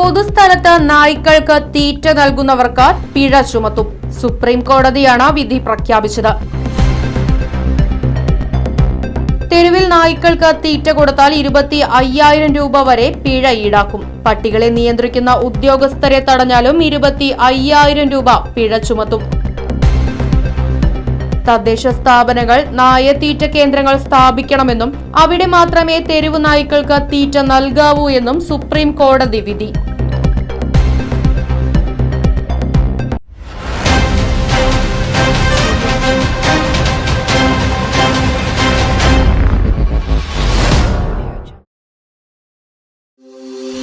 പൊതുസ്ഥലത്ത് നായ്ക്കൾക്ക് തീറ്റ നൽകുന്നവർക്ക് പിഴ ചുമത്തും. സുപ്രീം കോടതിയാണ് വിധി പ്രഖ്യാപിച്ചത്. തെരുവിൽ നായ്ക്കൾക്ക് തീറ്റ കൊടുത്താൽ ഇരുപത്തി അയ്യായിരം രൂപ വരെ പിഴ ഈടാക്കും. പട്ടികളെ നിയന്ത്രിക്കുന്ന ഉദ്യോഗസ്ഥരെ തടഞ്ഞാലും ഇരുപത്തി അയ്യായിരം രൂപ പിഴ ചുമത്തും. തദ്ദേശ സ്ഥാപനങ്ങൾ നായത്തീറ്റ കേന്ദ്രങ്ങൾ സ്ഥാപിക്കണമെന്നും അവിടെ മാത്രമേ തെരുവ് നായ്ക്കൾക്ക് തീറ്റ നൽകാവൂ എന്നും സുപ്രീം കോടതി വിധി.